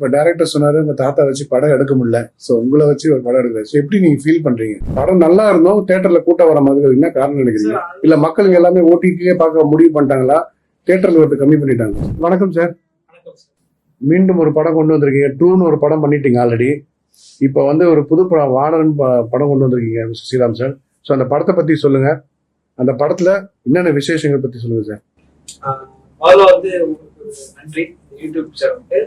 இப்போ டேரக்டர் சொன்னாரு உங்க தாத்தா வச்சு படம் எடுக்க முடியல. ஸோ உங்களை வச்சு ஒரு படம் எடுக்கல. ஸோ எப்படி நீங்க ஃபீல் பண்றீங்க? படம் நல்லா இருந்தோம் தியேட்டர்ல கூட்டம் வர மாதிரி. என்ன காரணம் நினைக்கிறீங்க? இல்ல மக்களுக்கு எல்லாமே ஓடிடியே பார்க்க முடிவு பண்ணிட்டாங்களா? தியேட்டர்ல வந்து கம்மி பண்ணிட்டாங்க. வணக்கம் சார் மீண்டும் ஒரு படம் கொண்டு வந்திருக்கீங்க. ட்ரூன்னு ஒரு படம் பண்ணிட்டீங்க ஆல்ரெடி இப்போ வந்து ஒரு புது படம் வானரன் படம் கொண்டு வந்திருக்கீங்க ஸ்ரீராம் சார் ஸோ அந்த படத்தை பத்தி சொல்லுங்க. அந்த படத்துல என்னென்ன விசேஷங்கள் பத்தி சொல்லுங்க சார் முதல்ல வந்து நன்றி. யூடியூப் சேனலுக்கு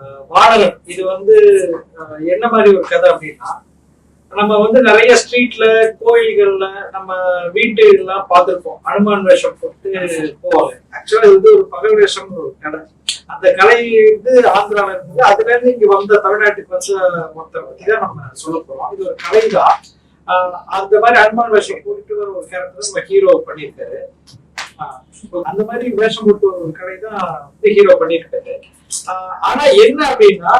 ஆஹ் இது வந்து என்ன மாதிரி ஒரு கதை அப்படின்னா நம்ம வந்து நிறைய ஸ்ட்ரீட்ல கோயில்கள்ல நம்ம வீட்டுலாம் பார்த்திருப்போம். அனுமான் வேஷம் போட்டு போவாங்க. ஆக்சுவலா இது வந்து ஒரு பகல் வேஷம் ஒரு கடை அந்த கலை வந்து ஆந்திரால இருந்தது. அதுல இருந்து இங்க வந்த தமிழ்நாட்டுக்கு வச்ச மொத்த பத்தி தான் நம்ம சொல்ல போறோம். இது ஒரு கலை தான் ஆஹ் அந்த மாதிரி அனுமான் வேஷம் போட்டுட்டு ஒரு ஒரு கேரக்டர் நம்ம ஹீரோ பண்ணியிருக்காரு. அந்த மாதிரி வேஷம் போட்டு ஒரு கதை தான் வந்து ஹீரோ பண்ணியிருக்காரு. ஆஹ் ஆனா என்ன அப்படின்னா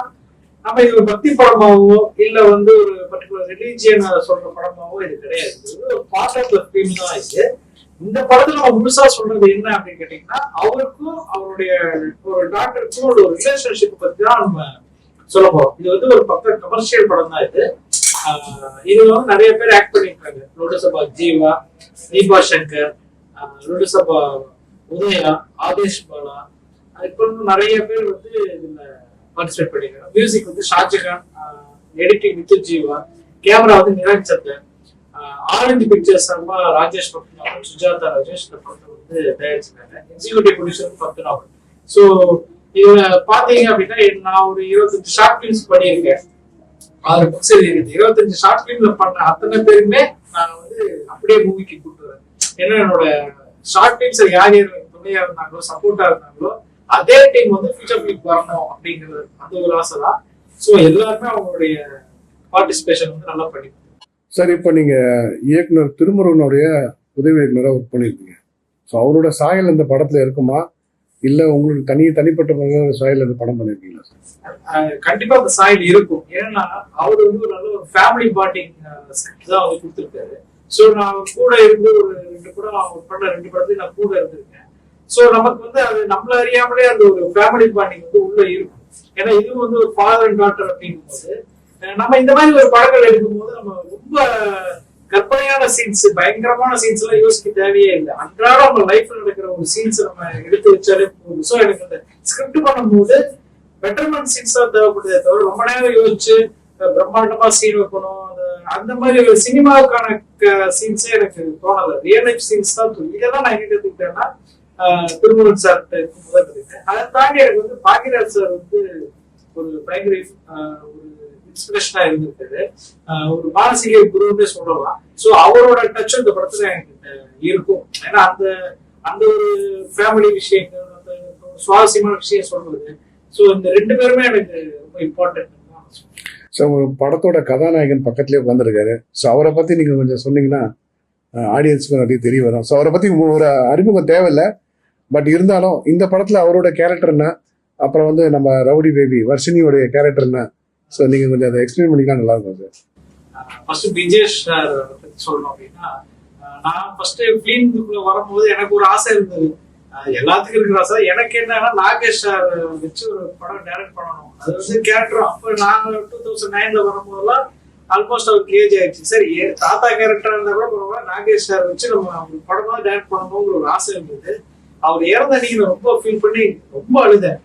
நம்ம இது ஒரு பக்தி படமாவோ இல்ல வந்து ஒரு பர்டிகுலர் ரிலீஜியன் சொல்ற படமாவோ இது கிடையாது. இது ஒரு பார்ட் ஆஃப் த ஃபிலிம் தான் இது. இந்த படத்துல நம்ம முழுசா சொல்றது என்ன அப்படின்னு கேட்டீங்கன்னா அவருக்கும் அவருடைய ஒரு டாக்டருக்கும் ஒரு ரிலேஷன்ஷிப் பத்தி தான் நம்ம சொல்ல போறோம். இது வந்து ஒரு பக்க கமர்ஷியல் படம் தான் இது. ஆஹ் இதுல வந்து நிறைய பேர் ஆக்ட் பண்ணிருக்காங்க லோடசபா ஜீவா தீபா சங்கர் லோடசபா உதயா ஆதேஷ் பாலா அதுக்கப்புறம் நிறைய பேர் வந்து இதுல பார்ட்டிசிபேட் பண்ணிருக்காங்க. மியூசிக் வந்து ஷாஜகான் எடிட்டிங் வித்து ஜீவா கேமரா வந்து நிரன் சந்தன் ஆனந்த் பிக்சர்ஸ் சார்பா ராஜேஷ் பத்மநாபன் சுஜாதா ராஜேஷ் இந்த படத்தை வந்து தயாரிச்சிருக்காங்க. எக்ஸிகூட்டிவ் ப்ரொடியூசர் பத்மநாபன் ஸோ இதுல பாத்தீங்க அப்படின்னா நான் ஒரு இருபத்தஞ்சு ஷார்ட் பிலிம்ஸ் பண்ணியிருக்கேன். ஆறு புக்ஸ் எழுதியிருக்கேன். இருபத்தஞ்சு ஷார்ட் பிலிம்ல பண்ண அத்தனை பேருமே நான் வந்து அப்படியே மூவிக்கு கூட்டு ஏன்னா என்னோட ஷார்ட் ஃபிலிம்ஸ் யார் யார் துணையா இருந்தாங்களோ சப்போர்ட்டா இருந்தாங்களோ அதே டீம் வந்து ஃபியூச்சர் ஃபிலிம் வரணும் அப்படிங்கிறது அந்த ஒரு ஆசை தான். ஸோ எல்லாருமே அவங்களுடைய பார்ட்டிசிபேஷன் வந்து நல்லா பண்ணி சார் இப்போ நீங்க இயக்குனர் திருமுருகனுடைய உதவி இயக்குனராக ஒர்க் பண்ணியிருக்கீங்க. ஸோ அவரோட சாயல் இந்த படத்துல இருக்குமா? இல்ல உங்களுக்கு தனி தனிப்பட்ட முறையில சாயல் இந்த படம் பண்ணிருக்கீங்களா சார்? கண்டிப்பா அந்த சாயல் இருக்கும். ஏன்னா அவர் வந்து ஒரு நல்ல ஒரு ஃபேமிலி ஸ்கிரிப்ட் தான் அவர் கொடுத்துருக்காரு. ஸோ நான் கூட இருந்து ஒரு ரெண்டு படம் அவர் பண்ண ரெண்டு படத்தையும் நான் கூட இருந்திருக்கேன். ஸோ நமக்கு வந்து அது நம்மள அறியாமலே அந்த ஒரு ஃபேமிலி பாண்டிங் வந்து உள்ள இருக்கும். ஏன்னா இது வந்து ஒரு ஃபாதர் அண்ட் டாட்டர் அப்படிங்கும் போது நம்ம இந்த மாதிரி ஒரு படங்கள் எடுக்கும்போது நம்ம ரொம்ப கற்பனையான சீன்ஸ் பயங்கரமான சீன்ஸ் எல்லாம் யோசிக்க தேவையே இல்லை. அன்றாடம் நம்ம லைஃப்ல நடக்கிற ஒரு சீன்ஸ் நம்ம எடுத்து வச்சாலே போதும். ஸோ எனக்கு அந்த ஸ்கிரிப்ட் பண்ணும்போது பெட்டர்மெண்ட் சீன்ஸ் தான் தேவைப்படுதே தவிர ரொம்ப நேரம் யோசிச்சு பிரம்மாண்டமா சீன் வைக்கணும் அந்த- மாதிரி ஒரு சினிமாவுக்கான சீன்ஸே எனக்கு தோணல. ரியல் லைஃப் சீன்ஸ் தான் தோணும் இதெல்லாம் நான் எங்க கத்துக்கிட்டேன்னா திருமுருகன் சார் முதல் கத்துக்கிட்டேன் அதை தாண்டி எனக்கு வந்து பாக்கியராஜ் சார் வந்து ஒரு பயங்கர ஒரு இன்ஸ்பிரேஷனா இருந்திருக்காரு. ஒரு மானசீக குருன்னு சொல்லலாம். சோ அவரோட டச் இந்த படத்துல எனக்கு இருக்கும். ஏன்னா அந்த அந்த ஒரு ஃபேமிலி விஷயங்கள் அந்த சுவாரஸ்யமான விஷயம் சொல்றது. சோ இந்த ரெண்டு பேருமே எனக்கு ரொம்ப இம்பார்ட்டன்ட் ஸோ படத்தோட கதாநாயகன் பக்கத்துலேயே உட்காந்துருக்காரு ஸோ அவரை பற்றி நீங்கள் கொஞ்சம் சொன்னீங்கன்னா ஆடியன்ஸுக்கு நிறைய தெரிய வரும். ஸோ அவரை பற்றி ஒரு அறிமுகம் தேவையில்லை. பட் இருந்தாலும் இந்த படத்தில் அவரோட கேரக்டர் என்ன? அப்புறம் வந்து நம்ம ரவுடி பேபி வர்ஷினியோடைய கேரக்டர் என்ன? ஸோ நீங்கள் கொஞ்சம் அதை எக்ஸ்பிளைன் பண்ணிக்கலாம் நல்லா இருக்கும் சார் ஃபர்ஸ்ட் விஜேஷ் சார் சொல்லணும் அப்படின்னா நான் ஃபர்ஸ்ட் ஃபிலிம்குள்ள வரும்போது எனக்கு ஒரு ஆசை இருந்தது. எல்லாத்துக்கும் இருக்கிற ஆசை எனக்கு என்னன்னா நாகேஷ் சார் வச்சு ஒரு படம் டைரக்ட் பண்ணணும். அது வந்து கேரக்டர் அப்ப நான் டூ தௌசண்ட் நைன்ல வரும்போதெல்லாம் ஆல்மோஸ்ட் அவருக்கு ஏஜ் ஆயிடுச்சு. சரி தாத்தா கேரக்டர் இருந்தா கூட பரவாயில்ல. நாகேஷ் சார் வச்சு நம்ம ஒரு படமா டைரக்ட் பண்ணணுங்கிற ஒரு ஆசை இருந்தது. அவர் இறந்த அன்னைக்கு ரொம்ப ஃபீல் பண்ணி ரொம்ப அழுதேன்.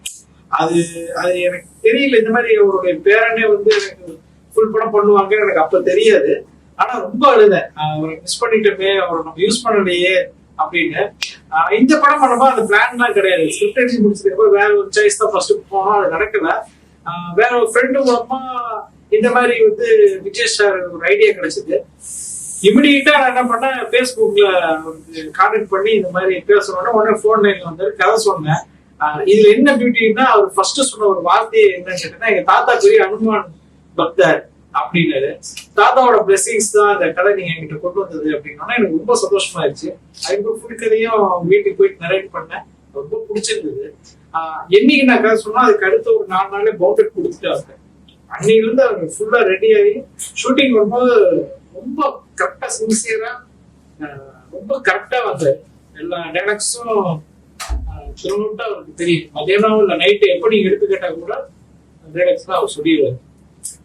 அது அது எனக்கு தெரியல. இந்த மாதிரி அவருடைய பேரனே வந்து எனக்கு ஃபுல் படம் பண்ணுவாங்க எனக்கு அப்ப தெரியாது. ஆனா ரொம்ப அழுதேன். அவரை மிஸ் பண்ணிட்டோமே அவரை நம்ம யூஸ் பண்ணலையே அப்படின்னு. இந்த படம் பண்ணும்போது அந்த பிளான்லாம் கிடையாது. ஸ்கிரிப்ட் எழுதி முடிச்சதுக்கு வேற ஒரு சாய்ஸ் தான் ஃபர்ஸ்ட் போனோம் அது நடக்கல. வேற ஒரு ஃப்ரெண்டு மூலமா இந்த மாதிரி வந்து விஜய் சார் ஒரு ஐடியா கிடைச்சது. இமிடியட்டா நான் என்ன பண்ணேன் ஃபேஸ்புக்ல அவருக்கு கான்டாக்ட் பண்ணி இந்த மாதிரி பேசணும்னா உடனே ஃபோன் லைன்ல வந்தாரு கதை சொன்னேன். இதுல என்ன பியூட்டின்னா அவர் ஃபர்ஸ்ட் சொன்ன ஒரு வார்த்தையை என்னன்னு கேட்டேன்னா எங்க தாத்தா பெரிய அனுமான் பக்தர். அப்படின்னாரு. தாத்தாவோட பிளெஸிங்ஸ் தான் அந்த கதை நீங்க என்கிட்ட கொண்டு வந்தது அப்படின்னா எனக்கு ரொம்ப சந்தோஷமா இருந்துச்சு அதுக்கப்புறம் ஃபுல் வீட்டுக்கு போயிட்டு நரேட் பண்ணேன். ரொம்ப பிடிச்சிருந்தது. என்னைக்கு நான் கதை சொன்னா அதுக்கு அடுத்த ஒரு நாலு நாளே பவுண்டட் கொடுத்துட்டு அன்னைக்கு இருந்து அவங்க ஃபுல்லா ரெடி ஆகி ஷூட்டிங் வரும்போது ரொம்ப கரெக்டா சின்சியரா ரொம்ப கரெக்டா வந்தாரு. எல்லா டைலாக்ஸும் திரும்ப அவருக்கு தெரியும். மதியானம் இல்ல நைட்டு எப்ப நீங்க எடுத்து கேட்டா கூட டைரக்டர் அவர் சொல்லிடுவாரு.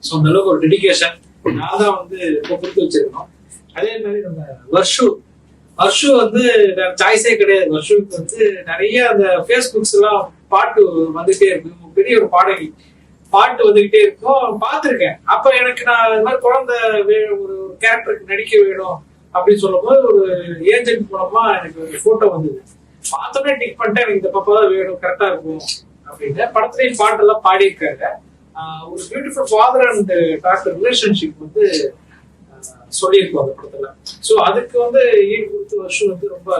ஸோ அந்த அளவுக்கு ஒரு டெடிகேஷன் நான் தான் வந்து இப்போ கொடுத்து வச்சிருக்கோம் அதே மாதிரி நம்ம வர்ஷு. வர்ஷு வந்து சாய்ஸே கிடையாது. வர்ஷுக்கு வந்து நிறைய அந்த ஃபேஸ்புக்ஸ் எல்லாம் பாட்டு வந்துகிட்டே இருக்கு. பெரிய ஒரு பாடகி. பாட்டு வந்துகிட்டே இருக்கும் பார்த்துருக்கேன். அப்ப எனக்கு நான் இது மாதிரி குழந்தை ஒரு கேரக்டருக்கு நடிக்க வேணும் அப்படின்னு சொல்லும்போது ஒரு ஏஜென்ட் மூலமா எனக்கு ஒரு போட்டோ வந்தது. பார்த்தோன்னே டிக் பண்ணிட்டேன். எனக்கு இந்த பாப்பா தான் வேணும் கரெக்டா இருக்கும் அப்படின்னு. படத்துலயும் பாட்டெல்லாம் பாடியிருக்காங்க. ஒரு beautiful father and doctor relationship வந்து சொல்லியிருக்கோம் அந்த படத்துல. ஸோ அதுக்கு வந்து ஈடு கொடுத்து வருஷம் வந்து ரொம்ப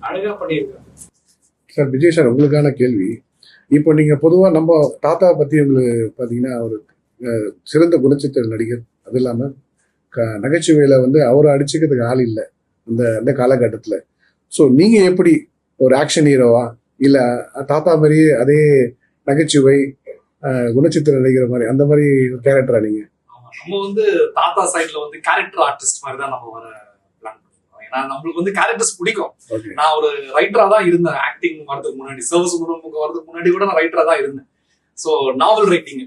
அழகா பண்ணியிருக்காங்க? சார் விஜய் சார் உங்களுக்கான கேள்வி. இப்போ நீங்கள் பொதுவாக நம்ம தாத்தா பற்றி உங்களுக்கு பார்த்தீங்கன்னா ஒரு சிறந்த குணச்சித்திர நடிகர். அது இல்லாமல் க- நகைச்சுவையில் வந்து அவரை அடிச்சுக்கிறதுக்கு ஆள் இல்லை. அந்த அந்த காலகட்டத்தில். ஸோ நீங்கள் எப்படி ஒரு ஆக்ஷன் ஹீரோவா இல்லை தாத்தா மாதிரியே அதே நகைச்சுவை குணச்சித்திர நடிகர் மாதிரி. அந்த மாதிரி கேரக்டரா நீங்க? நம்ம வந்து தாத்தா சைடுல வந்து கேரக்டர் ஆர்டிஸ்ட் மாதிரி தான் நம்ம வர ஏன்னா நம்மளுக்கு வந்து கேரக்டர்ஸ் பிடிக்கும். நான் ஒரு ரைட்டரா தான் இருந்தேன். ஆக்டிங் வரதுக்கு முன்னாடி சர்வஸ் முக வரதுக்கு முன்னாடி கூட நான் ரைட்டரா தான் இருந்தேன். ஸோ நாவல் ரைட்டிங்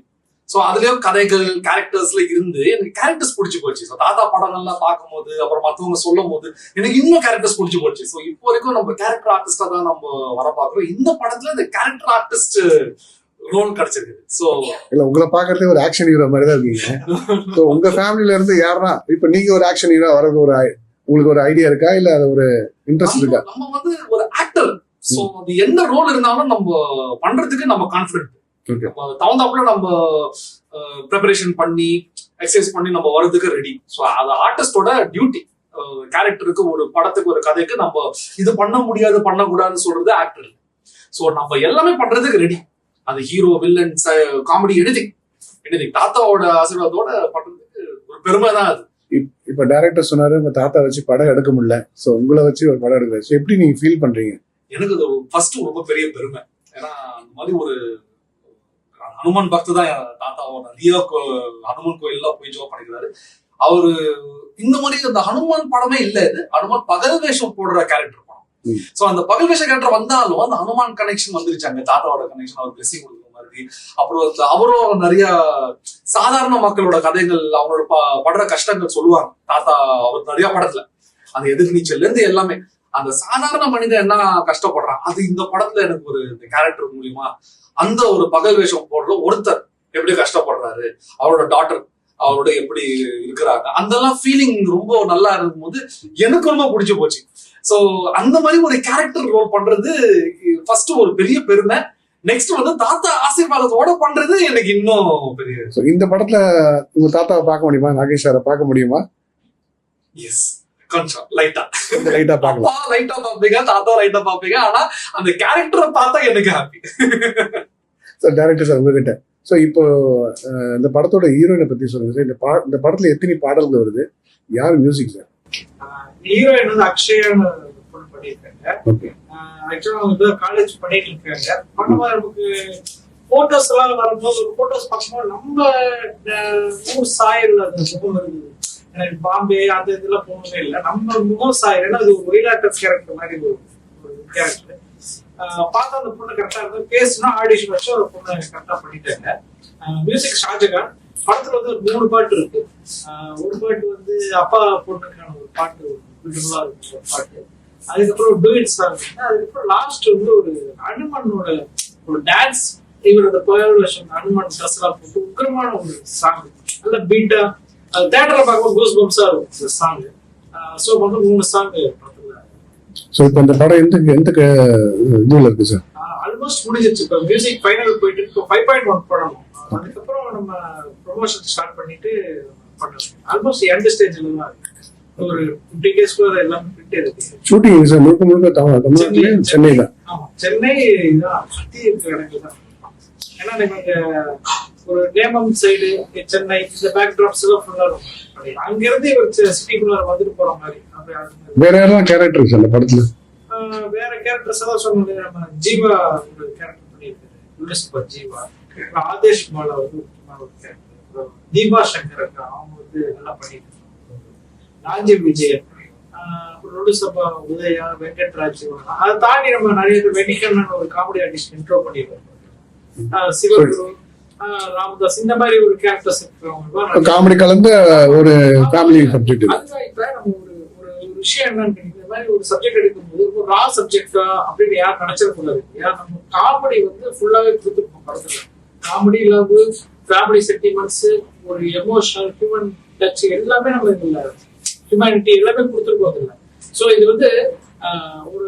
ஸோ அதுலயும் கதைகள் கேரக்டர்ஸ்ல இருந்து எனக்கு கேரக்டர்ஸ் பிடிச்சி போச்சு. ஸோ தாத்தா படங்கள்லாம் பார்க்கும்போது அப்புறம் மற்றவங்க சொல்லும் போது எனக்கு இன்னும் கேரக்டர்ஸ் பிடிச்சி போச்சு. ஸோ இப்போ வரைக்கும் நம்ம கேரக்டர் ஆர்டிஸ்டா தான் நம்ம வர பார்க்குறோம். இந்த படத்துல இந்த கேரக்டர் ஆர்டிஸ்ட் ரோல் கிடைச்சிருக்கு ஸோ இல்ல உங்களை பாக்குறதே ஒரு ஆக்ஷன் ஹீரோ மாதிரி தான் இருக்கீங்க. ஸோ உங்க ஃபேமிலில இருந்து யாருன்னா இப்போ நீங்க ஒரு ஆக்ஷன் ஹீரோ வரது ஒரு உங்களுக்கு ஒரு ஐடியா இருக்கா? இல்ல அது ஒரு இன்ட்ரெஸ்ட் இருக்கா? நம்ம வந்து ஒரு ஆக்டர் சோ அது என்ன ரோல் இருந்தாலும் நம்ம பண்றதுக்கு நம்ம. நம்ம தகுந்தாப்புல நம்ம ப்ரிப்பரேஷன் பண்ணி எக்ஸசைஸ் பண்ணி நம்ம வரதுக்கு ரெடி ஸோ அது ஆர்டிஸ்டோட டியூட்டி கேரக்டருக்கு ஒரு படத்துக்கு ஒரு கதைக்கு நம்ம இது பண்ண முடியாது பண்ணக்கூடாதுன்னு சொல்றது ஆக்டர் ஸோ நம்ம எல்லாமே பண்றதுக்கு ரெடி அது hero villain comedy anything anything தாத்தாவோட ஆசீர்வாதத்தோட பண்றதுக்கு ஒரு பெருமை தான் அது. இப்ப டைரக்டர் சொன்னாரு உங்க தாத்தா வச்சு படம் எடுக்க முடியல. சோ உங்களை வச்சு ஒரு படம் எடுக்கல. ஸோ எப்படி நீங்க ஃபீல் பண்றீங்க? எனக்கு அது ஃபர்ஸ்ட் ரொம்ப பெரிய பெருமை. ஏன்னா அந்த மாதிரி ஒரு ஹனுமான் பக்து தான் தாத்தாவோட நிறைய ஹனுமான் கோயில்லாம் போய் ஜோப் பண்ணிக்கிறாரு. அவரு இந்த மாதிரி அந்த ஹனுமான் படமே இல்ல இது. ஹனுமான் பகல் வேஷம் போடுற கேரக்டர். சோ அந்த பகல் வேஷ கேரக்டர் வந்தாலும் அந்த ஹனுமான் கனெக்ஷன் வந்துருச்சு. அங்க தாத்தாவோட கனெக்ஷன் அவர் பிளஸிங் கொடுக்கும் மாதிரி. அப்புறம் அவரும் நிறைய சாதாரண மக்களோட கதைகள் அவங்களோட படுற கஷ்டங்கள் சொல்லுவாங்க. தாத்தா அவர் நிறைய படத்துல. அந்த எதிர்நீச்சல்ல இருந்து எல்லாமே. அந்த சாதாரண மனிதன் என்ன கஷ்டப்படுறான்? அது இந்த படத்துல எனக்கு ஒரு இந்த கேரக்டர் மூலியமா அந்த ஒரு பகல் வேஷம் போடுற ஒருத்தர் எப்படி கஷ்டப்படுறாரு? அவரோட டாட்டர் அவரோட எப்படி இருக்கிறாங்க? அந்த ஃபீலிங் ரொம்ப நல்லா இருக்கும் போது எனக்கு ரொம்ப பிடிச்சு போச்சு. சோ அந்த மாதிரி ஒரு கேரக்டர் ரோல் பண்றது ஃபர்ஸ்ட் ஒரு பெரிய பெருமை. நெக்ஸ்ட் வந்து தாத்தா ஆசீர்வாதத்தோட பண்றது எனக்கு இன்னும் பெரிய ஸோ இந்த படத்துல உங்க தாத்தாவை பார்க்க முடியுமா? நாகேஷ் சாரை பார்க்க முடியுமா? எஸ் கொஞ்சம் லைட்டா லைட்டா பார்க்கலாம். லைட்டா பாப்பீங்க தாத்தா லைட்டா பாப்பீங்க ஆனா அந்த கேரக்டரை பார்த்தா எனக்கு ஹாப்பி சார் டேரக்டர் சார் உங்ககிட்ட. ஸோ இப்போ இந்த படத்தோட ஹீரோயினை பத்தி சொல்லுங்க. சார் இந்த பா இந்த படத்துல எத்தனை பாடல்கள் வருது? யார் மியூசிக் சார்? ஹீரோயின் வந்து அக்ஷயான்னு பொண்ணு பண்ணியிருக்காங்க. ஆக்சுவலா அவங்க இப்போ காலேஜ் பண்ணிட்டு இருக்காங்க பண்ணும்போது நமக்கு போட்டோஸ் எல்லாம் வரும்போது ஒரு போட்டோஸ் பார்க்கும்போது நம்ம ஊர் சாயல் அந்த முகம் இருந்தது எனக்கு பாம்பே அந்த இதெல்லாம் போகவே இல்லை. நம்ம முகம் சாயல் ஏன்னா அது ஒரு ஒயிலாட்டர் கேரக்டர் மாதிரி ஒரு கேரக்டர் பார்த்தா அந்த பொண்ணு கரெக்டா இருந்து பேசுனா ஆடிஷன் வச்சு ஒரு பொண்ணு கரெக்டா பண்ணிட்டாங்க. மியூசிக் ஷாஜகான் படத்துல வந்து ஒரு மூணு பாட்டு இருக்கு. ஒரு பாட்டு வந்து அப்பா பொண்ணுக்கான ஒரு பாட்டு பியூட்டிஃபுல்லா இருக்கு ஒரு பாட்டு அதுக்கப்புறம் டூயிட் சாங் அதுக்கப்புறம் லாஸ்ட் வந்து ஒரு அனுமனோட ஒரு டான்ஸ் இவர் அந்த வருஷம் அனுமன் ட்ரெஸ் எல்லாம் போட்டு உக்கிரமான ஒரு சாங் நல்ல பீட்டா அது தேட்டர்ல பார்க்கும்போது கூஸ் பம்ஸா இருக்கும் இந்த சாங் ஸோ வந்து மூணு சாங் ஸோ இப்போ இந்த படம் எந்த எந்த இதுல இருக்கு சார் ஆல்மோஸ்ட் முடிஞ்சிருச்சு. இப்போ மியூசிக் ஃபைனல் போயிட்டு இப்போ ஃபைவ் பாயிண்ட் ஒன் பண்ணணும் அதுக்கப்புறம் நம்ம ப்ரொமோஷன் ஸ்டார்ட் பண்ணிட்டு பண்ணணும் ஆல்மோஸ்ட் எண்ட் ஸ்டேஜ்ல தான் இருக்கு. ஒரு ஃபிஃப்டி டேஸ்க்குள்ள எல்லாமே ஃபிட் இருக்கு ஷூட்டிங் சார் முழுக்க முழுக்க தமிழ் தமிழ்நாட்டிலே சென்னை. தான் சென்னை தான் சுத்தி இருக்கிற இடங்கள் தான். ஏன்னா நம்ம இங்க ஒரு நேமம் சைடு சென்னை இந்த பேக் ட்ராப்ஸ் எல்லாம் ஃபுல்லா இருக்கும். அங்க இருந்து ஒரு சிட்டிக்குள்ள வந்துட்டு போற மாதிரி. வேற யாரெல்லாம் கேரக்டர் சார் அந்த படத்துல? வேற கேரக்டர்ஸ் எல்லாம் சொன்னது நம்ம ஜீவா ஒரு கேரக்டர் பண்ணியிருக்காரு. ஜீவா. ஆதேஷ் மாலா வந்து ஒரு கேரக்டர் தீபா சங்கர் அக்கா அவங்க வந்து நல்லா பண்ணியிருக்காங்க ராஜீவ் விஜயன் நொடுசபா உதயா வெங்கட்ராஜ் அதை தாண்டி நம்ம நிறைய பேர் வெடிக்கண்ணன் ஒரு காமெடி ஆர்டிஸ்ட் இன்ட்ரோ ஆஹ் சிவகுரு ராமதாஸ் இந்த மாதிரி ஒரு கேரக்டர்ஸ் இருக்கிறவங்க காமெடி கலந்த ஒரு ஃபேமிலி சப்ஜெக்ட் இப்ப நம்ம ஒரு ஒரு விஷயம் என்னன்னு இந்த மாதிரி ஒரு சப்ஜெக்ட் எடுக்கும்போது ஒரு ரா சப்ஜெக்டா அப்படின்னு யாரும் நினைச்சிடக்கூடாது ஏன்னா நம்ம காமெடி வந்து ஃபுல்லாவே கொடுத்துருப்போம் படத்துல. காமெடி லவ் ஃபேமிலி சென்டிமெண்ட்ஸ் ஒரு எமோஷனல் ஹியூமன் டச் எல்லாமே நம்ம இதுல ஹியூமனிட்டி எல்லாமே கொடுத்துருக்கோம் இதுல ஸோ இது வந்து ஆஹ், ஒரு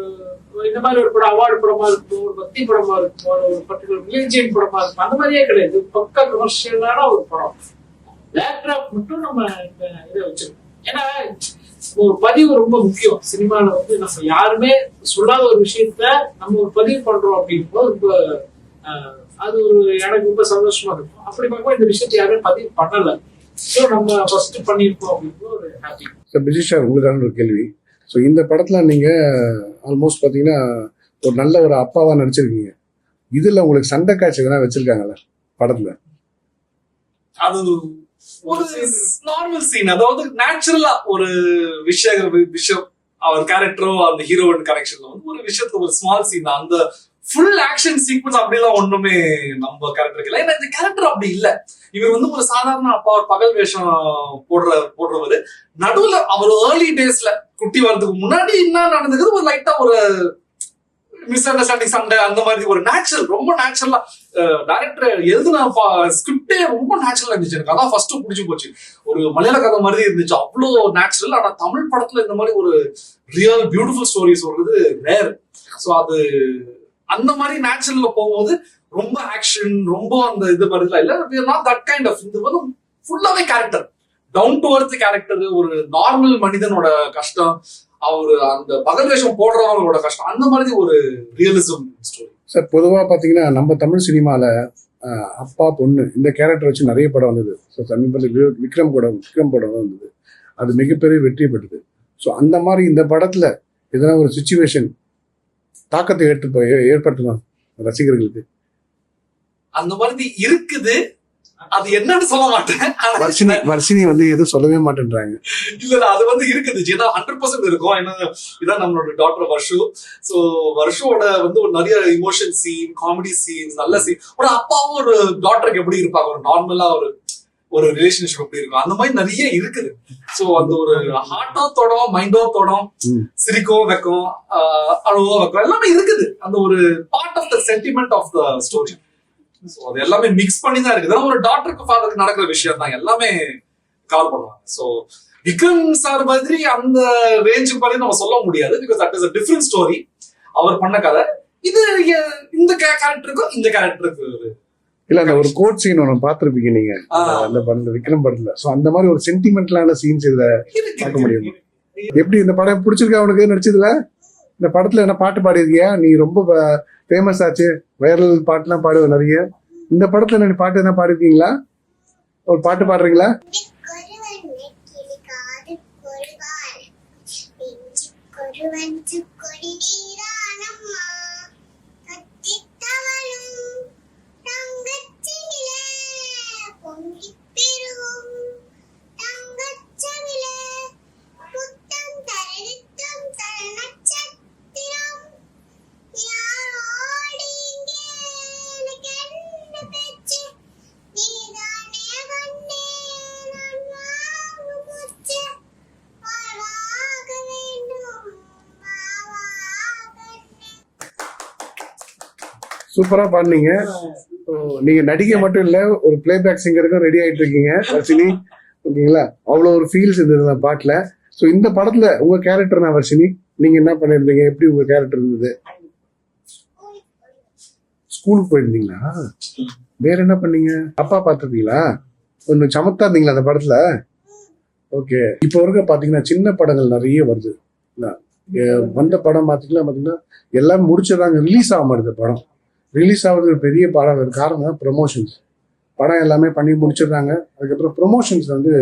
இந்த மாதிரி ஒரு படம் அவார்டு படமா இருக்கும் ஒரு பக்தி படமா இருக்கும் ஒரு பர்டிகுலர் ரிலீஜியன் படமா இருக்கும் அந்த மாதிரியே கிடையாது. பக்கா கமர்ஷியலான ஒரு படம். பேக்ராப் மட்டும் நம்ம இந்த இதை வச்சிருக்கோம். ஏன்னா ஒரு பதிவு ரொம்ப முக்கியம். சினிமால வந்து நம்ம யாருமே சொல்லாத ஒரு விஷயத்த நம்ம ஒரு பதிவு பண்றோம் அப்படிங்கும்போது ரொம்ப அது ஒரு எனக்கு ரொம்ப சந்தோஷமா இருக்கும். அப்படி பார்க்கும்போது இந்த விஷயத்த யாருமே பதிவு பண்ணலை. ஸோ நம்ம ஃபர்ஸ்ட் பண்ணியிருக்கோம் அப்படின்னு ஒரு ஹாப்பி சார் பிஜிஷா உங்களுக்கான ஒரு கேள்வி. ஸோ இந்த படத்துல நீங்க ஆல்மோஸ்ட் பாத்தீங்கன்னா ஒரு நல்ல ஒரு அப்பாவா நடிச்சிருக்கீங்க. இதுல உங்களுக்கு சண்டை காட்சி எதனா வச்சிருக்காங்கல்ல படத்துல? அது ஒரு நார்மல் சீன் அதாவது நேச்சுரலா ஒரு விஷய விஷயம் அவர் கேரக்டரோ அந்த ஹீரோயின் கனெக்ஷன்ல வந்து ஒரு விஷயத்துல ஒரு ஸ்மால் சீன் அந்த ஃபுல் ஆக்ஷன் சீக்வன்ஸ் அப்படிலாம் ஒண்ணுமே நம்ம கேரக்டருக்கு இல்லை. ஏன்னா இந்த கேரக்டர் அப்படி இல்லை. இவர் வந்து ஒரு சாதாரண அப்பா ஒரு பகல் வேஷம் போடுற போடுறவர். நடுவுல அவர் ஏர்லி டேஸ்ல குட்டி வர்றதுக்கு முன்னாடி என்ன நடந்துக்கிறது ஒரு லைட்டா ஒரு மிஸ் அண்டர்ஸ்டாண்டிங் சண்டை அந்த மாதிரி ஒரு நேச்சுரல் ரொம்ப நேச்சுரலா டேரக்டர் எழுதுன ஸ்கிரிப்டே ரொம்ப நேச்சுரலா இருந்துச்சு எனக்கு. அதான் ஃபர்ஸ்ட் பிடிச்சி போச்சு. ஒரு மலையாள கதை மாதிரி இருந்துச்சு. அவ்வளோ நேச்சுரல் ஆனா தமிழ் படத்துல இந்த மாதிரி ஒரு ரியல் பியூட்டிஃபுல் ஸ்டோரிஸ் வருது ரேர் ஸோ அது அந்த மாதிரி நேச்சுரல்ல போகும்போது ரொம்ப ஆக்ஷன் ரொம்ப அந்த இது மாதிரிலாம் இல்ல. தட் கைண்ட் ஆஃப் இது வந்து ஃபுல்லாவே character down to earth character ஒரு நார்மல் மனிதனோட கஷ்டம். அவரு அந்த பகல் வேஷம் போடுறவங்களோட கஷ்டம். அந்த மாதிரி ஒரு ரியலிசம் ஸ்டோரி சார் பொதுவாக பார்த்தீங்கன்னா நம்ம தமிழ் சினிமாவில் அப்பா பொண்ணு இந்த கேரக்டர் வச்சு நிறைய படம் வந்தது. ஸோ சமீபத்தில் வி- விக்ரம் படம் விக்ரம் படம் தான் வந்தது. அது மிகப்பெரிய வெற்றி பெற்றது. ஸோ அந்த மாதிரி இந்த படத்தில் எதனா ஒரு சுச்சுவேஷன் தாக்கத்தை ஏற்ப ஏற்படுத்துமா ரசிகர்களுக்கு? அந்த மாதிரி இருக்குது. அது என்னன்னு சொல்ல மாட்டேன். வர்ஷினி வர்ஷினி வந்து எதுவும் சொல்லவே மாட்டேன்றாங்க. இல்ல இல்ல, அது வந்து இருக்குது. ஏன்னா ஹண்ட்ரட் பர்சன்ட் இருக்கும். ஏன்னா இதான் நம்மளோட டாக்டர் வர்ஷு. சோ வர்ஷோட வந்து ஒரு நிறைய இமோஷன் சீன் காமெடி சீன்ஸ் நல்ல சீன் ஒரு அப்பாவும் ஒரு டாக்டருக்கு எப்படி இருப்பாங்க? ஒரு நார்மலா ஒரு ஒரு ரிலேஷன்ஷிப் எப்படி இருக்கும். அந்த மாதிரி நிறைய இருக்குது. சோ அந்த ஒரு ஹார்ட்டோ தொடும் மைண்டோ தொடும் ம். சிரிக்கும் வைக்கும் அழுவோ வைக்கும் எல்லாமே இருக்குது. அந்த ஒரு part of the sentiment of the story so அது எல்லாமே மிக்ஸ் பண்ணி தான் இருக்குது ஒரு டாக்டருக்கு ஃபாதருக்கு நடக்கிற விஷயம் தான் எல்லாமே கவர் பண்ணுவாங்க. ஸோ விக்ரம் சார் மாதிரி அந்த ரேஞ்சுக்கு மாதிரி நம்ம சொல்ல முடியாது because that is a different story அவர் பண்ண கதை. இது இந்த கேரக்டருக்கும் இந்த கேரக்டருக்கு இல்ல அந்த ஒரு கோட் சீன் ஒன்று பார்த்துருப்பீங்க நீங்க. அந்த படத்துல விக்ரம் படத்துல. ஸோ அந்த மாதிரி ஒரு சென்டிமெண்டலான சீன்ஸ் இதுல பார்க்க முடியுமா? எப்படி இந்த படம் பிடிச்சிருக்கா அவனுக்கு நடிச்சதுல இந்த படத்துல என்ன பாட்டு பாடியிருக்கியா? நீ ரொம்ப ஃபேமஸ் ஆச்சு. வைரல் பாட்டுலாம் பாடுவ நிறைய. இந்த படத்துல என்ன பாட்டு என்ன பாடிருக்கீங்களா? ஒரு பாட்டு பாடுறீங்களா? கொருவன் சூப்பரா பாடினீங்க. நீங்க நடிகை மட்டும் இல்ல ஒரு பிளேபேக் சிங்கருக்கும் ரெடி ஆயிட்டு இருக்கீங்க வர்ஷினி. ஓகேங்களா? அவ்வளவு ஒரு ஃபீல்ஸ் இருந்தது அந்த பாட்டுல. ஸோ இந்த படத்துல உங்க கேரக்டர் நான் வர்ஷினி? நீங்க என்ன பண்ணிருந்தீங்க? எப்படி உங்க கேரக்டர் இருந்தது? ஸ்கூலுக்கு போயிருந்தீங்களா? வேற என்ன பண்ணீங்க? அப்பா பார்த்துருக்கீங்களா? ஒன்று சமத்தா இருந்தீங்களா அந்த படத்துல? ஓகே இப்போ இருக்க பாத்தீங்கன்னா சின்ன படங்கள் நிறைய வருது. வந்த படம் பார்த்தீங்கன்னா பார்த்தீங்கன்னா எல்லாம் முடிச்சதாங்க ரிலீஸ் ஆக மாட்டேது படம். ரிலீஸ் ஆகிறது ஒரு பெரிய பாடம் ஒரு காரணம் ப்ரொமோஷன்ஸ் படம் எல்லாமே பண்ணி முடிச்சிடுறாங்க. அதுக்கப்புறம் ப்ரொமோஷன்ஸ் வந்து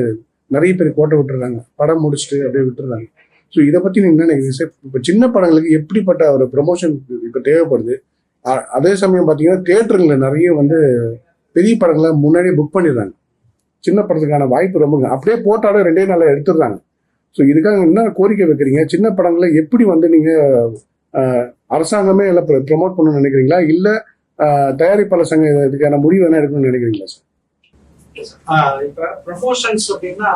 நிறைய பேர் கோட்டை விட்டுறாங்க. படம் முடிச்சுட்டு அப்படியே விட்டுறாங்க. ஸோ இதை பற்றி நீங்கள் என்ன நினைக்கிறீங்க சார்? இப்போ சின்ன படங்களுக்கு எப்படிப்பட்ட ஒரு ப்ரொமோஷன் இப்போ தேவைப்படுது? அதே சமயம் பார்த்தீங்கன்னா தேட்டருங்களில் நிறைய வந்து பெரிய படங்களை முன்னாடியே புக் பண்ணிடுறாங்க. சின்ன படத்துக்கான வாய்ப்பு ரொம்ப அப்படியே போட்டாலும் ரெண்டே நாளில் எடுத்துடுறாங்க. ஸோ இதுக்காக என்ன கோரிக்கை வைக்கிறீங்க? சின்ன படங்களை எப்படி வந்து நீங்கள் அரசாங்கமே எல்லாம் ப்ரமோட் பண்ணணும்னு நினைக்கிறீங்களா? இல்லை தயாரிப்பாளர் சங்கம் இதுக்கான முடிவு என்ன எடுக்கணும்னு நினைக்கிறீங்களா சார் இப்போ இப்ப ப்ரமோஷன்ஸ் அப்படின்னா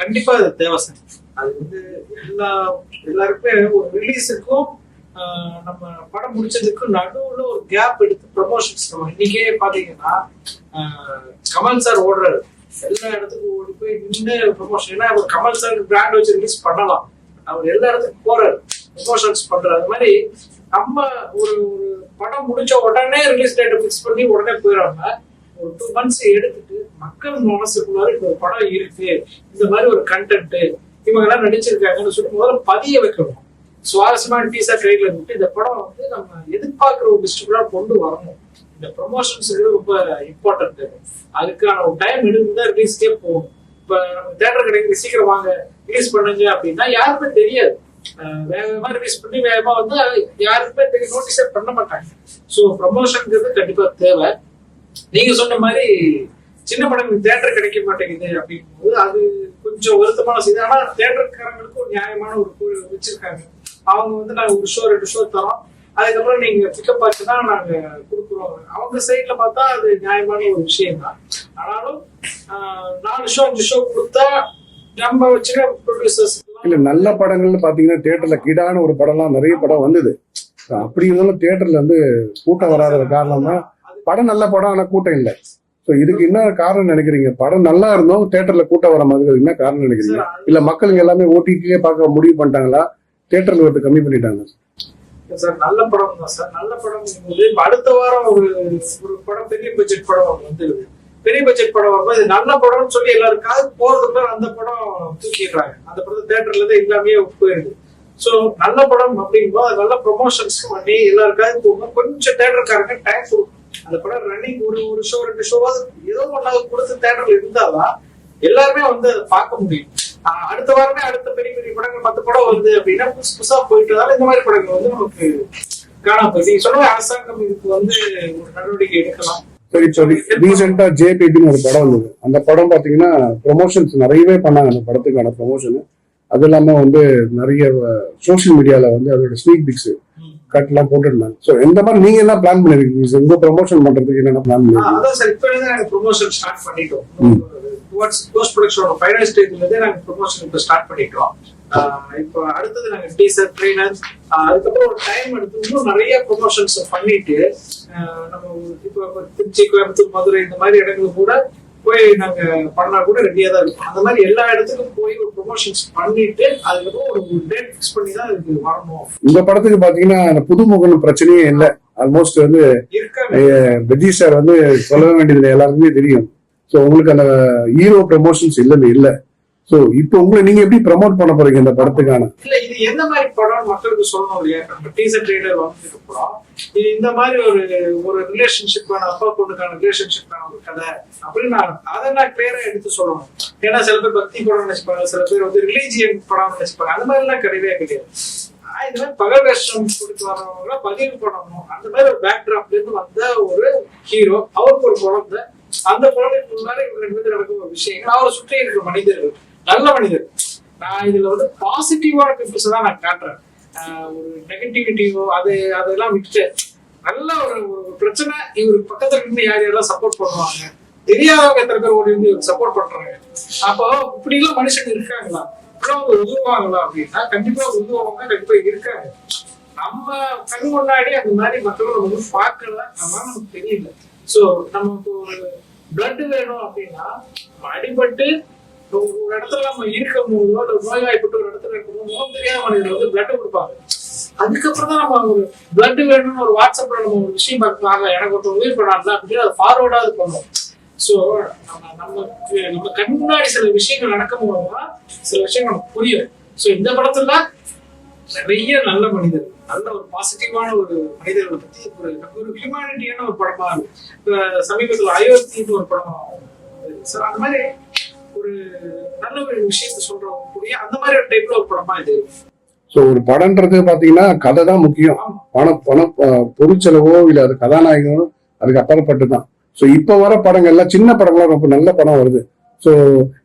கண்டிப்பா அது தேவை சார் அது வந்து எல்லா எல்லாருக்குமே ஒரு ரிலீஸுக்கும் நம்ம படம் முடிச்சதுக்கு நடுவுல ஒரு கேப் எடுத்து ப்ரமோஷன்ஸ் நம்ம இன்னைக்கே பாத்தீங்கன்னா கமல் சார் ஓடுறாரு. எல்லா இடத்துக்கும் ஓடி போய் நின்று ப்ரமோஷன் ஏன்னா அவர் கமல் சார் பிராண்ட் வச்சு ரிலீஸ் பண்ணலாம். அவர் எல்லா இடத்துக்கும் போறாரு. ப்ரமோஷன்ஸ் பண்றது. அது மாதிரி நம்ம ஒரு ஒரு படம் முடிச்ச உடனே ரிலீஸ் டேட் ஃபிக்ஸ் பண்ணி உடனே போயிடாம ஒரு டூ மந்த்ஸ் எடுத்துட்டு மக்கள் மனசுக்குள்ளார இந்த ஒரு படம் இருக்கு. இந்த மாதிரி ஒரு கண்டென்ட் இவங்க எல்லாம் நடிச்சிருக்காங்கன்னு சொல்லி முதல்ல பதிய வைக்கணும். சுவாரஸ்யமான டீசர் கையில விட்டு இந்த படம் வந்து நம்ம எதிர்பார்க்கிற ஒரு லிஸ்டுக்குள்ள கொண்டு வரணும். இந்த ப்ரொமோஷன்ஸ் ரொம்ப இம்பார்ட்டன்ட் அதுக்கான ஒரு டைம் எடுத்துதான் ரிலீஸ்க்கே போகும் இப்ப நம்ம தேட்டர் கிடைக்கிறது சீக்கிரம் வாங்க ரிலீஸ் பண்ணுங்க அப்படின்னா யாருக்குமே தெரியாது. வேகமா ரிலீஸ் பண்ணி வேகமா வந்து யாருக்குமே தெரிய நோட்டீஸே பண்ண மாட்டாங்க. ஸோ ப்ரமோஷனுங்கிறது கண்டிப்பா தேவை. நீங்க சொன்ன மாதிரி சின்ன படங்களுக்கு தேட்டர் கிடைக்க மாட்டேங்குது அப்படிங்கும்போது அது கொஞ்சம் வருத்தமான செய்தி. ஆனா தேட்டருக்காரங்களுக்கு ஒரு நியாயமான ஒரு கூலி வச்சிருக்காங்க. அவங்க வந்து நாங்க ஒரு ஷோ ரெண்டு ஷோ தரோம். அதுக்கப்புறம் நீங்க பிக்கப் ஆச்சுன்னா நாங்க கொடுக்குறோம். அவங்க சைட்ல பார்த்தா அது நியாயமான ஒரு விஷயம் தான் ஆனாலும் ஆஹ், நாலு ஷோ அஞ்சு ஷோ கொடுத்தா நம்ம வச்சுக்க ப்ரொடியூசர்ஸ் இல்ல நல்ல படங்கள்னு பாத்தீங்கன்னா தியேட்டர்ல கிடான ஒரு படம்லாம் நிறைய படம் வந்தது. அப்படி இருந்தாலும் தியேட்டர்ல வந்து கூட்டம் வராத காரணம் தான் படம் நல்ல படம் ஆனா கூட்டம் இல்லை. ஸோ இதுக்கு என்ன காரணம் நினைக்கிறீங்க? படம் நல்லா இருந்தோம் தியேட்டர்ல கூட்டம் வர மாதிரி என்ன காரணம் நினைக்கிறீங்க? இல்ல மக்களுங்க எல்லாமே ஓடிடிலே பார்க்க முடிவு பண்ணிட்டாங்களா? தியேட்டர்ல வந்து கம்மி பண்ணிட்டாங்க. சார் நல்ல படம் தான் சார். நல்ல படம். அடுத்த வாரம் ஒரு ஒரு படம் பெரிய பட்ஜெட் படம் வந்துருது. பெரிய பட்ஜெட் படம் வரும்போது இது நல்ல படம்னு சொல்லி எல்லாருக்காக போறதுக்குள்ள அந்த படம் தூக்கிடுறாங்க. அந்த படத்தை தேட்டர்ல இருந்து எல்லாமே போயிருது. சோ நல்ல படம் அப்படிங்கும்போது அது நல்ல ப்ரொமோஷன்ஸ் பண்ணி எல்லாருக்காக போகணும் கொஞ்சம் தேட்டருக்காரங்க டைம் கொடுக்கணும் அந்த படம் ரன்னிங் ஒரு ஒரு ஷோ ரெண்டு ஷோவாவது ஏதோ ஒன்னாவது கொடுத்து தேட்டர்ல இருந்தாதான் எல்லாருமே வந்து அதை பார்க்க முடியும். அடுத்த வாரமே அடுத்த பெரிய பெரிய படங்கள் பத்து படம் வருது அப்படின்னா புதுசு புதுசா போயிட்டதால இந்த மாதிரி படங்கள் வந்து நமக்கு காணாம போயிடுது. நீங்க சொன்ன அரசாங்கம் இதுக்கு வந்து ஒரு நடவடிக்கை எடுக்கலாம். சரி சரி ரீசெண்டா ஜேபிபின்னு ஒரு படம் வந்தது. அந்த படம் பாத்தீங்கன்னா ப்ரொமோஷன்ஸ் நிறையவே பண்ணாங்க அந்த படத்துக்கான ப்ரொமோஷன் அது இல்லாம வந்து நிறைய சோஷியல் மீடியால வந்து அதோட ஸ்னீக் பிக்ஸ் கட் எல்லாம் போட்டுருந்தாங்க. ஸோ எந்த மாதிரி நீங்க என்ன பிளான் பண்ணிருக்கீங்க? உங்க ப்ரொமோஷன் பண்றதுக்கு என்னென்ன பிளான் நாங்க ப்ரொமோஷன் ஸ்டார்ட் பண்ணிட்டோம். டுவர்ட்ஸ் போஸ்ட் ப்ரொடக்ஷனோட ஃபைனல் ஸ்டேஜ்ல இருந்தே நாங்க ப்ரொமோஷன் இப்ப ஸ்டார்ட் பண்ணிட்டோம். இப்போ அடுத்தது நாங்க டீசர் ட்ரெய்லர் அதுக்கப்புறம் ஒரு டைம் எடுத்து இன்னும் நிறைய ப்ரொமோஷன்ஸ் பண்ணிட்டு நம்ம இப்போ திருச்சி கோயம்புத்தூர் மதுரை இந்த மாதிரி இடங்களுக்கு கூட போய் நாங்க பண்ணா கூட ரெடியா தான் இருக்கும். அந்த மாதிரி எல்லா இடத்துக்கும் போய் ஒரு ப்ரொமோஷன்ஸ் பண்ணிட்டு அதுக்கப்புறம் ஒரு டேட் ஃபிக்ஸ் பண்ணி தான் இதுக்கு வரணும். உங்க படத்துக்கு பாத்தீங்கன்னா அந்த புதுமுகன் பிரச்சனையே இல்லை. ஆல்மோஸ்ட் வந்து விஜய் சார் வந்து சொல்ல வேண்டியது எல்லாருக்குமே தெரியும். ஸோ உங்களுக்கு அந்த ஹீரோ ப்ரமோஷன்ஸ் இல்லவே இல்லை. சோ இப்போ உங்களை நீங்க எப்படி ப்ரமோட் பண்ண போறீங்க இந்த படத்துக்கான? இல்ல இது எந்த மாதிரி படம் மக்களுக்கு சொல்லணும் இல்லையா? நம்ம டீசர் ட்ரெய்லர் வந்துட்டு போறோம். இது இந்த மாதிரி ஒரு ஒரு ரிலேஷன்ஷிப்பான அப்பா பொண்ணுக்கான ரிலேஷன்ஷிப்பான ஒரு கதை அப்படின்னு நான் அதை நான் கிளியரா எடுத்து சொல்லணும். ஏன்னா சில பேர் பக்தி படம் நினைச்சுப்பாங்க சில பேர் வந்து ரிலீஜியன் படம் நினைச்சுப்பாங்க. அந்த மாதிரி எல்லாம் கிடையவே கிடையாது. இந்த மாதிரி பகல் வேஷம் கொடுத்து வரவங்க பதிவு பண்ணணும். அந்த மாதிரி ஒரு பேக்ராப்ல இருந்து வந்த ஒரு ஹீரோ அவருக்கு ஒரு குழந்தை. அந்த குழந்தைக்கு முன்னாடி இவங்க ரெண்டு நடக்கும் ஒரு விஷயங்கள். அவரை சுற்றி இருக்கிற மனிதர்கள். நல்ல மனிதர். நான் இதுல வந்து பாசிட்டிவான பீப்புள்ஸ் தான் நான் காட்டுறேன். ஒரு நெகட்டிவிட்டியோ அது அதெல்லாம் விட்டுட்டு நல்ல ஒரு பிரச்சனை இவருக்கு பக்கத்துல இருந்து யார் யாரெல்லாம் சப்போர்ட் பண்ணுவாங்க? தெரியாதவங்க எத்தனை பேர் ஓடி வந்து சப்போர்ட் பண்றாங்க? அப்போ இப்படி எல்லாம் மனுஷங்க இருக்காங்களா? இப்படிலாம் அவங்க உதவுவாங்களா அப்படின்னா கண்டிப்பா உதவுவாங்க கண்டிப்பா இருக்காங்க. நம்ம கண் முன்னாடி அந்த மாதிரி மக்கள் நம்ம வந்து பார்க்கல அதனால நமக்கு தெரியல. சோ நமக்கு ஒரு பிளட் வேணும் அப்படின்னா அடிபட்டு ஒரு இடத்துல நம்ம இருக்கும் போதோ இல்ல நோய்வாய்ப்பட்டு ஒரு இடத்துல இருக்கும்போது முகம் தெரியாத மனிதர் வந்து பிளட் கொடுப்பாங்க. அதுக்கப்புறம் தான் நம்ம ஒரு பிளட் வேணும்னு ஒரு வாட்ஸ்அப்ல நம்ம ஒரு விஷயம் பார்க்கலாம் எனக்கு ஒருத்தர் உதவி பண்ணாங்க அப்படின்னு அதை ஃபார்வர்டாவது பண்ணுவோம். சோ நம்ம நம்ம கண் முன்னாடி சில விஷயங்கள் நடக்கும் போதுதான் சில விஷயங்கள் நமக்கு புரியும். சோ இந்த படத்துல நிறைய நல்ல மனிதர் நல்ல ஒரு பாசிட்டிவான ஒரு மனிதர்களை பத்தி ஒரு ஒரு ஹியூமானிட்டியான ஒரு படமா இருக்கு. இப்ப சமீபத்துல அயோத்தின்னு ஒரு படம் சார் அந்த மாதிரி ஒரு நல்ல ஒரு விஷயத்த சொல்றவங்க கூடிய அந்த மாதிரி ஒரு டைப்ல ஒரு படமா இது? ஸோ ஒரு படம்ன்றது பாத்தீங்கன்னா கதை தான் முக்கியம். பணம் பணம் பொருட்செலவோ இல்ல அது கதாநாயகனோ அதுக்கு அப்பாற்பட்டு தான். ஸோ இப்போ வர படங்கள்லாம் சின்ன படங்கள்லாம் ரொம்ப நல்ல படம் வருது. ஸோ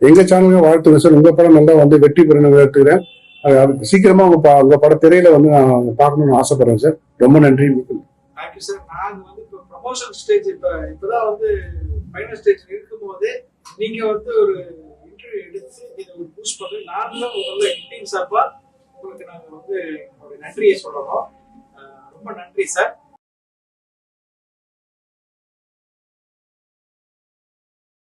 எங்க சேனலுக்கு வாழ்த்துங்க சார். உங்க படம் நல்லா வந்து வெற்றி பெறணும் வேட்டுக்கிறேன் அதுக்கு சீக்கிரமா உங்க ப- உங்க பட திரையில வந்து நான் பார்க்கணும்னு ஆசைப்படுறேன் சார். ரொம்ப நன்றி. தேங்க்யூ சார் நான் ப்ரொமோஷன் ஸ்டேஜ் இப்ப இப்பதான் வந்து ஃபைனல் ஸ்டேஜ் இருக்கும் போதே நீங்க வந்து ஒரு இன்டர்வியூ எடுத்து இதை ஒரு பூஸ்ட் பண்ணி நார்மலாக உங்களோட எடிட்டிங் சார்பாக உங்களுக்கு நாங்கள் வந்து எங்களுடைய நன்றியை சொல்லணும். ரொம்ப நன்றி சார்